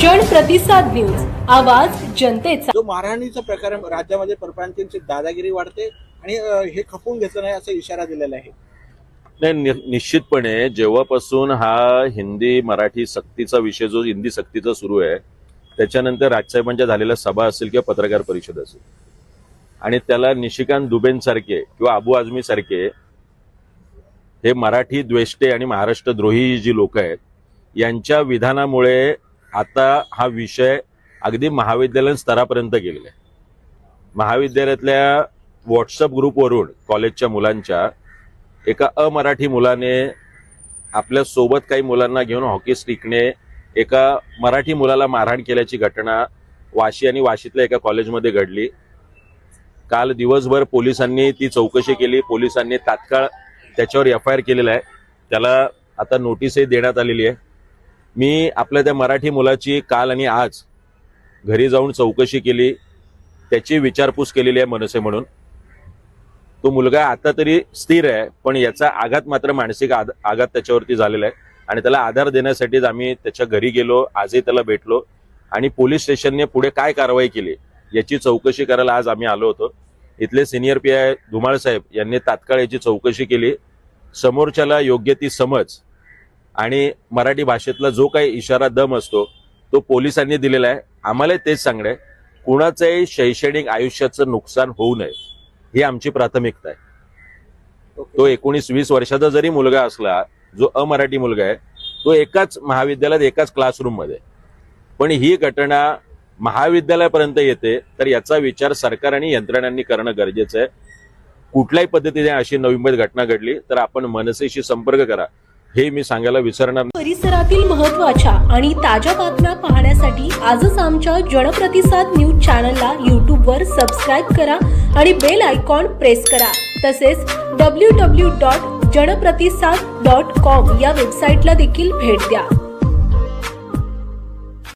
जन प्रतिसाद न्यूज. आवाज जनतेचा. जो मारहाणीचा प्रकार राज्यामध्ये परप्रांतीयांची दादागिरी वाढते आणि हे खपवून घेतलं नाही असा इशारा दिलेला आहे. नाही निश्चितपणे जेव्हापासून हा हिंदी मराठी सक्तीचा विषय जो हिंदी सक्तीचा सुरू आहे त्याच्यानंतर राजसाहेबांच्या झालेल्या सभा असेल किंवा पत्रकार परिषद असेल आणि त्याला निशिकांत दुबेंसारखे किंवा अबू आझमी सारखे हे मराठी द्वेष्टे आणि महाराष्ट्र द्रोही जी लोक आहेत यांच्या विधानामुळे आता हा विषय अगदी महाविद्यालयीन स्तरापर्यंत गेलेला आहे. महाविद्यालयातल्या व्हॉट्सअप ग्रुपवरून कॉलेजच्या मुलांच्या एका अमराठी मुलाने आपल्यासोबत काही मुलांना घेऊन हॉकी स्टिकने एका मराठी मुलाला मारहाण केल्याची घटना वाशी आणि वाशीतल्या एका कॉलेजमध्ये घडली. काल दिवसभर पोलिसांनी ती चौकशी केली. पोलिसांनी तात्काळ त्याच्यावर एफ आय आर केलेला आहे. त्याला आता नोटीसही देण्यात आलेली आहे. मी आपल्या त्या मराठी मुलाची काल आणि आज घरी जाऊन चौकशी केली त्याची विचारपूस केलेली आहे मनसे म्हणून. तो मुलगा आता तरी स्थिर आहे पण याचा आघात मात्र मानसिक आद- आघात त्याच्यावरती झालेला आहे आणि त्याला आधार देण्यासाठीच आम्ही त्याच्या घरी गेलो आजही त्याला भेटलो आणि पोलीस स्टेशनने पुढे काय कारवाई केली याची चौकशी करायला आज आम्ही आलो होतो. इथले सिनियर पी आय धुमाळ साहेब यांनी तात्काळ याची चौकशी केली. समोरच्याला योग्य ती समज आणि मराठी भाषेतला जो काही इशारा दम असतो तो पोलिसांनी दिलेला आहे. आम्हाला तेच सांगणं आहे कुणाचंही शैक्षणिक आयुष्याचं नुकसान होऊ नये ही आमची प्राथमिकता आहे. तो एकोणीस वीस वर्षाचा जरी मुलगा असला जो अमराठी मुलगा आहे तो एकाच महाविद्यालयात एकाच क्लासरूममध्ये. पण ही घटना महाविद्यालयापर्यंत येते तर याचा विचार सरकार आणि यंत्रणांनी करणं गरजेचं आहे. कुठल्याही पद्धतीने अशी नवीन घटना घडली तर आपण मनसेशी संपर्क करा. हे मी सांगायला विसरणार परिसरातील महत्त्वाच्या आणि ताज्या बातम्या पाहण्यासाठी आजच आमच्या जनप्रतिसाद न्यूज चॅनलला यूट्यूब वर सबस्क्राईब करा आणि बेल आयकॉन प्रेस करा. तसेच W W dot Janpratisad dot com या वेबसाईटला देखील भेट द्या.